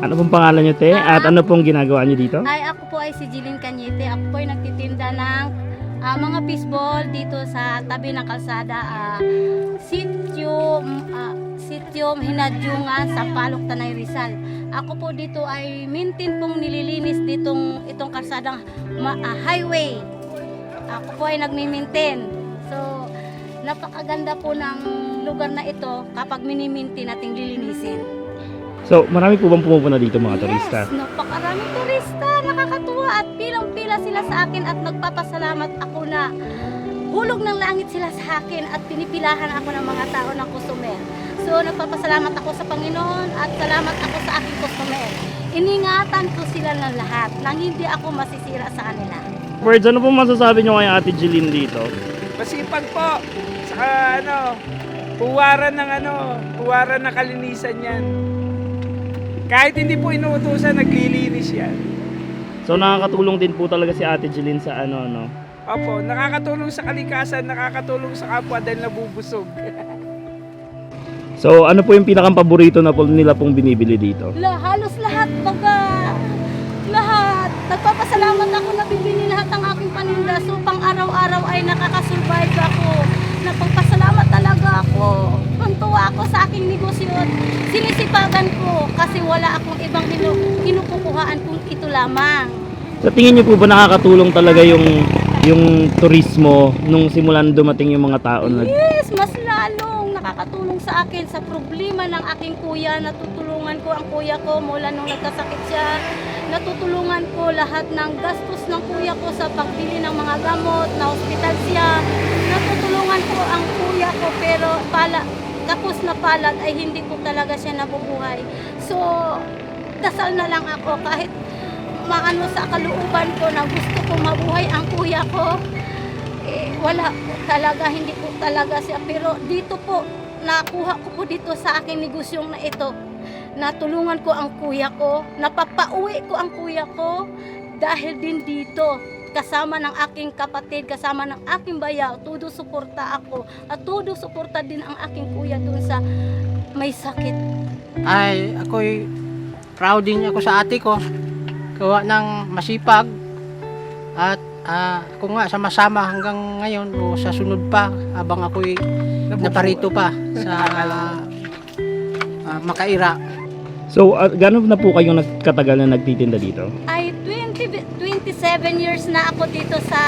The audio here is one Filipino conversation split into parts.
pong pangalan niyo, te? At Ah. ano pong ginagawa niyo dito? Ay, ako po ay si Jeline Cañete. Ako po ay nagtitinda ng ah, mga fishball dito sa tabi ng kalsada. ah, sityo, mm, ah, sityo Hinadyungan sa Palok Tanay Rizal. Ako po dito ay mintin pong nililinis ditong itong kalsadang ma- ah, highway. Ako po ay nagmi-maintain. So, napakaganda po ng lugar na ito kapag minimintin nating lilinisin. So, marami po bang pumupunta dito mga turista? Yes, napakaraming turista, nakakatuwa at pilang-pila sila sa akin at nagpapasalamat ako na hulog ng langit sila sa akin at pinipilahan ako ng mga tao ng customer. So nagpapasalamat ako sa Panginoon at salamat ako sa aking customer. Iningatan ko sila ng lahat nang hindi ako masisira sa kanila. Birds, ano po masasabi niyo kay Ate Jeline dito? Masipag po. Saka ano, puwaran ng ano, puwaran ng kalinisan yan. Kahit hindi po inuutusan, naglilinis yan. So, nakakatulong din po talaga si Ate Jeline sa ano, no? Opo, nakakatulong sa kalikasan, nakakatulong sa kapwa dahil nabubusog. So, ano po yung pinakang paborito na po nila pong binibili dito? La, halos lahat baga. Lahat. Nagpapasalamat ako na bibili lahat ng aking paninda. So pang araw-araw ay nakakasurvive ako. Talaga ako. Tuntua ako sa aking negosyo. at Sinisipagan ko kasi wala akong ibang kinu- kinukukuhaan kung ito lamang. Sa tingin niyo po ba nakakatulong talaga yung yung turismo nung simulan dumating yung mga tao na Yes, mas lalong nakakatulong sa akin sa problema ng aking kuya. Natutulungan ko ang kuya ko mula nung nagkasakit siya. Natutulungan ko lahat ng gastos ng kuya ko sa pagbili ng mga gamot, na hospital siya. Natutulungan ko ang kuya ko pero pala, kapos na palad ay hindi ko talaga siya nabubuhay. So, dasal na lang ako kahit maano sa kalooban ko na gusto ko mabuhay ang kuya ko eh, wala talaga, hindi po talaga siya. Pero dito po, nakuha ko po dito sa aking negosyong na ito. Natulungan ko ang kuya ko, napapauwi ko ang kuya ko dahil din dito. Kasama ng aking kapatid, kasama ng aking bayaw, todo suporta ako. At todo suporta din ang aking kuya dun sa may sakit. ay ako'y proud din ako sa ate ko gawa ng masipag at ah, ako nga sama-sama hanggang ngayon o sa sunod pa habang ako'y naparito pa sa ah, Makaira So, uh, gano'n na po kayong nagkatagal na nagtitinda dito? Ay 20, 27 years na ako dito sa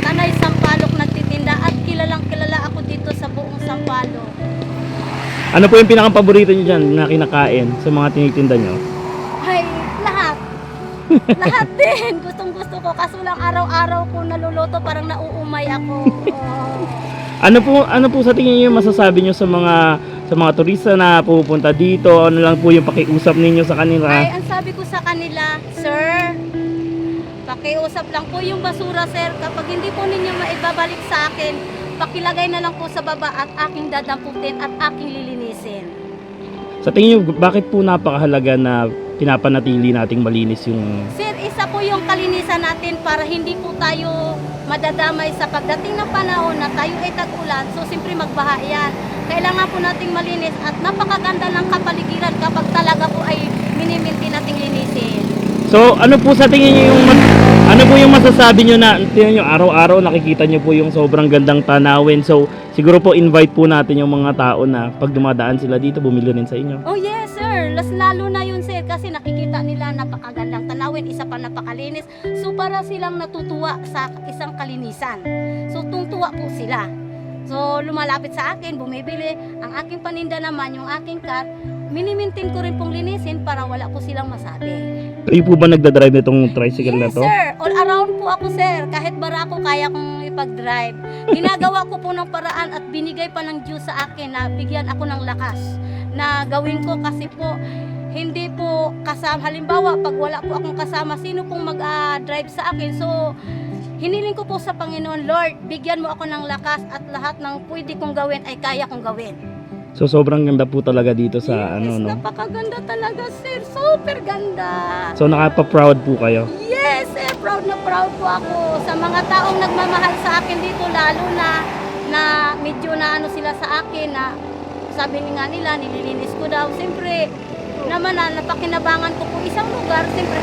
Tanay Sampalok nagtitinda at kilalang kilala ako dito sa buong Sampalok. Ano po yung pinakang paborito niyo dyan na kinakain sa mga tinitinda niyo? Ay, lahat. lahat din. Gustong gusto ko. Kaso lang araw-araw ko naluluto parang nauumay ako. Oo. Ano po ano po sa tingin niyo masasabi niyo sa mga sa mga turista na pupunta dito? Ano lang po yung pakiusap ninyo sa kanila? Ay, ang sabi ko sa kanila, Sir, pakiusap lang po yung basura, sir. Kapag hindi po ninyo maibabalik sa akin, pakilagay na lang po sa baba at aking dadamputin at aking lilinisin. Sa tingin niyo bakit po napakahalaga na pinapanatili nating malinis yung Sir, isa po yung kalinisan natin para hindi po tayo madadamay sa pagdating ng panahon na tayo ay tag-ulan. So, siyempre magbaha yan. Kailangan po nating malinis at napakaganda ng kapaligiran kapag talaga po ay miniminti nating linisin. So, ano po sa tingin niyo yung ano po yung masasabi niyo na tingnan niyo araw-araw nakikita niyo po yung sobrang gandang tanawin. So, siguro po invite po natin yung mga tao na pag dumadaan sila dito bumili rin sa inyo. Oh yes, sir. Las lalo na yun, sir. Kasi nakikita nila napakagandang tanawin, isa pa napakalinis. So, para silang natutuwa sa isang kalinisan. So, tungtuwa po sila. So, lumalapit sa akin, bumibili. Ang aking paninda naman, yung aking cart, minimintin ko rin pong linisin para wala po silang masabi. Kayo po ba nagda-drive nitong tricycle na Yes, to? sir. All around po ako, sir. Kahit bara ako, kaya kong ipag-drive. Ginagawa ko po ng paraan at binigay pa ng Diyos sa akin na bigyan ako ng lakas na gawin ko kasi po hindi po kasama. Halimbawa, pag wala po akong kasama, sino pong mag-drive sa akin? So, hiniling ko po sa Panginoon, Lord, bigyan mo ako ng lakas at lahat ng pwede kong gawin ay kaya kong gawin. So, sobrang ganda po talaga dito sa ano yes, no. napakaganda talaga, sir. Super ganda. So, nakapa-proud po kayo. Yes, eh, proud na proud po ako sa mga taong nagmamahal sa akin dito lalo na na medyo na ano sila sa akin na sabi ni nga nila nililinis ko daw. Siyempre, naman na napakinabangan ko po isang lugar, siyempre,